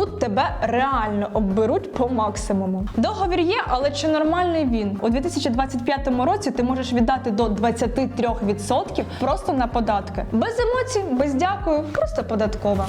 Тут тебе реально обберуть по максимуму. Договір є, але чи нормальний він? У 2025 році ти можеш віддати до 23% просто на податки. Без емоцій, без дякую, просто податкова.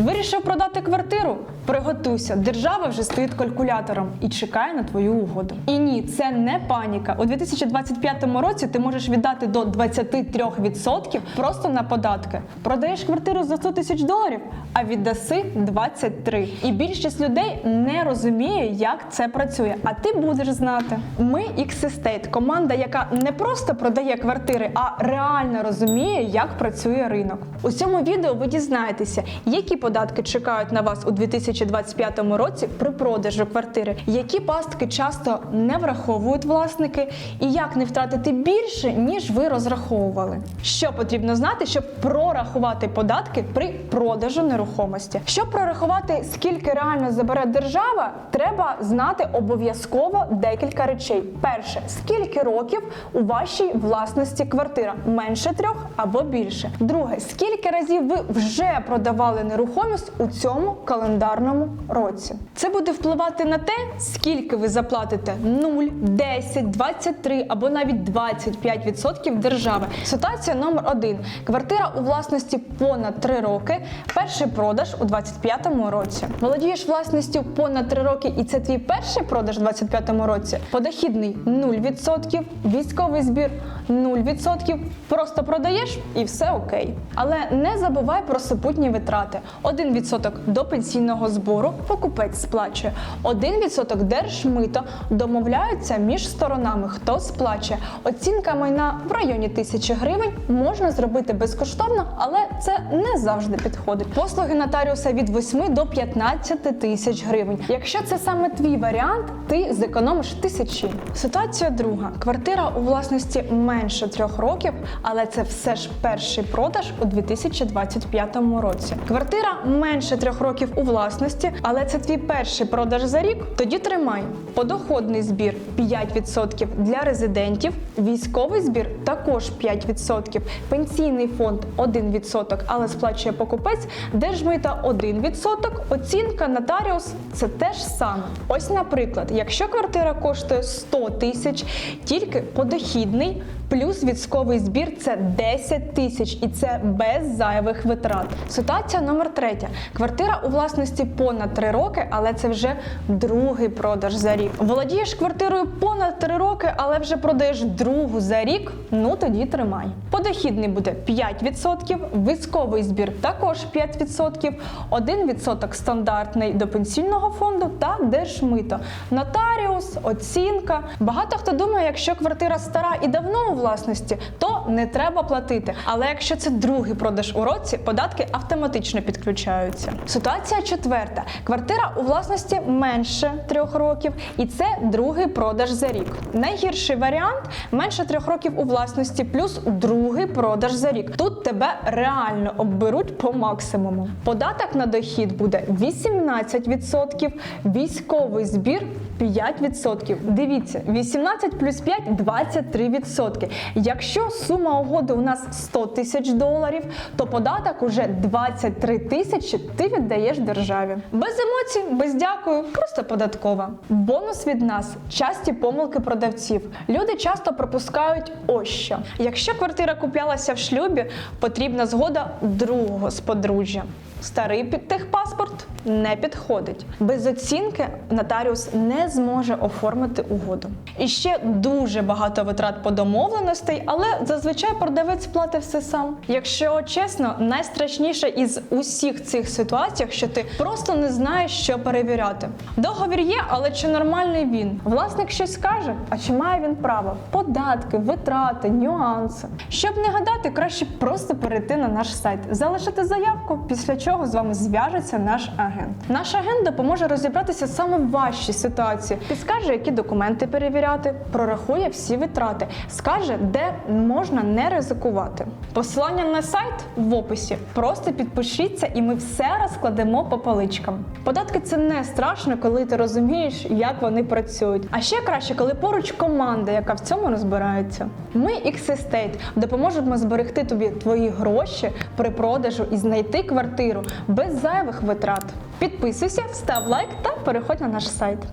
Вирішив продати квартиру? Приготуйся, держава вже стоїть калькулятором і чекає на твою угоду. І ні, це не паніка. У 2025 році ти можеш віддати до 23% просто на податки. Продаєш квартиру за 100 тисяч доларів, а віддаси 23. І більшість людей не розуміє, як це працює. А ти будеш знати. Ми X-Estate – команда, яка не просто продає квартири, а реально розуміє, як працює ринок. У цьому відео ви дізнаєтеся, які податки чекають на вас у 2025 році при продажу квартири, які пастки часто не враховують власники, і як не втратити більше, ніж ви розраховували. Що потрібно знати, щоб прорахувати податки при продажу нерухомості? Щоб прорахувати, скільки реально забере держава, треба знати обов'язково декілька речей. Перше, скільки років у вашій власності квартира менше трьох або більше. Друге, скільки разів ви вже продавали нерухомість у цьому календарному році. Це буде впливати на те, скільки ви заплатите 0, 10, 23 або навіть 25% держави. Ситуація номер один: квартира у власності понад 3 роки. Перший продаж у 25-му році. Володієш власністю понад 3 роки, і це твій перший продаж у 25-му році. Подохідний 0%, військовий збір 0%. Просто продаєш і все окей. Але не забувай про супутні витрати. 1% до пенсійного збору покупець сплачує, 1% держмито домовляються між сторонами, хто сплачує. Оцінка майна в районі тисячі гривень можна зробити безкоштовно, але це не завжди підходить. Послуги нотаріуса від 8 до 15 тисяч гривень. Якщо це саме твій варіант, ти зекономиш тисячі. Ситуація друга: квартира у власності менше трьох років, але це все ж перший продаж у 2025 році. Квартира менше трьох років у власності, але це твій перший продаж за рік. Тоді тримай подоходний збір 5% для резидентів, військовий збір також 5%, пенсійний фонд 1%, але сплачує покупець, держмита 1%, оцінка нотаріус це те ж саме. Ось, наприклад, якщо квартира коштує 100 тисяч, тільки подохідний. Плюс військовий збір це 10 тисяч, і це без зайвих витрат. Ситуація номер третя: квартира у власності понад 3 роки, але це вже другий продаж за рік. Володієш квартирою понад 3 роки, але вже продаєш другу за рік. Ну тоді тримай. Подохідний буде 5%, військовий збір також 5%, 1% стандартний до пенсійного фонду та держмито. Нотаріус, оцінка. Багато хто думає, якщо квартира стара і давно у власності, то не треба платити. Але якщо це другий продаж у році, податки автоматично підключаються. Ситуація четверта: квартира у власності менше трьох років, і це другий продаж за рік. Найгірший варіант менше трьох років у власності, плюс другий продаж за рік. Тут тебе реально обберуть по максимуму. Податок на дохід буде 18%, військовий збір 5%. Дивіться, 18 плюс 5 – 23%. Якщо сума угоди у нас 100 тисяч доларів, то податок уже 23 тисячі ти віддаєш державі. Без емоцій, без дякую, просто податкова. Бонус від нас часті помилки продавців. Люди часто пропускають ось що. Якщо квартира куплялася в шлюбі, потрібна згода другого з подружжя. Старий під техпаспорт не підходить. Без оцінки нотаріус не зможе оформити угоду. І ще дуже багато витрат по домовленостей, але зазвичай продавець платить все сам. Якщо чесно, найстрашніше із усіх цих ситуаціях, що ти просто не знаєш, що перевіряти. Договір є, але чи нормальний він? Власник щось каже, а чи має він право? Податки, витрати, нюанси. Щоб не гадати, краще просто перейти на наш сайт, залишити заявку, після чого чого з вами зв'яжеться наш агент. Наш агент допоможе розібратися саме в вашій ситуації, підскаже, які документи перевіряти, прорахує всі витрати, скаже, де можна не ризикувати. Посилання на сайт в описі. Просто підпишіться, і ми все розкладемо по поличкам. Податки це не страшно, коли ти розумієш, як вони працюють. А ще краще, коли поруч команда, яка в цьому розбирається. Ми X-Estate допоможемо зберегти тобі твої гроші при продажу і знайти квартиру без зайвих витрат. Підписуйся, став лайк та переходь на наш сайт.